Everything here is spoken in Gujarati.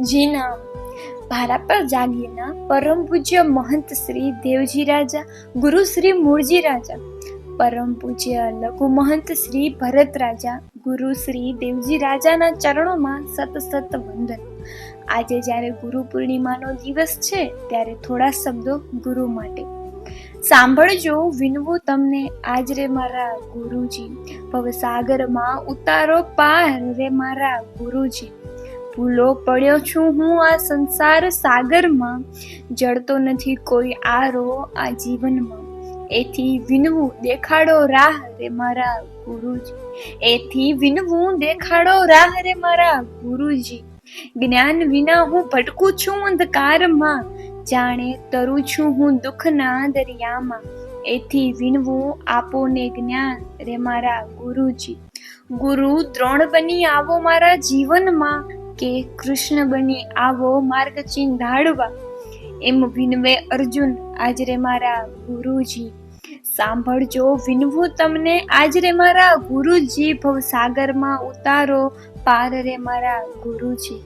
જી ભારા પર જાગીરના પરમ પૂજ્ય મહંત શ્રી દેવજી રાજા, ગુરુ શ્રી મૂળજી રાજા, પરમ પૂજ્ય લઘુ મહંત શ્રી ભરત રાજા, ગુરુ શ્રી દેવજી રાજાના ચરણોમાં સત સત વંદન. આજે જ્યારે ગુરુ પૂર્ણિમાનો દિવસ છે, ત્યારે થોડા શબ્દો ગુરુ માટે. સાંભળજો, વિનવું તમને. આજ રે મારા ગુરુજી. ભવસાગરમાં ઉતારો પાર રે મારા ગુરુજી. ભૂલો પડ્યો છું હું આ સંસાર સાગરમાં. જડતો નથી કોઈ આરો આ જીવનમાં. એથી વિનવું દેખાડો રાહ રે મારા ગુરુજી. એથી વિનવું દેખાડો રાહ રે મારા ગુરુજી. જ્ઞાન વિના હું ભટકું છું અંધકારમાં. જાણે તરું છું હું દુઃખના દરિયામાં. એથી વિનવું આપો ને જ્ઞાન રે મારા ગુરુજી. ગુરુ દ્રોણ બની આવો મારા જીવનમાં. કે કૃષ્ણ બની આવો માર્ગ ચિંધાડવા એમ વિનવે અર્જુન, આજ રે મારા ગુરુજી, સાંભળજો વિનવું તમને, આજ રે મારા ગુરુજી, ભવસાગરમાં ઉતારો, પાર રે મારા ગુરુજી.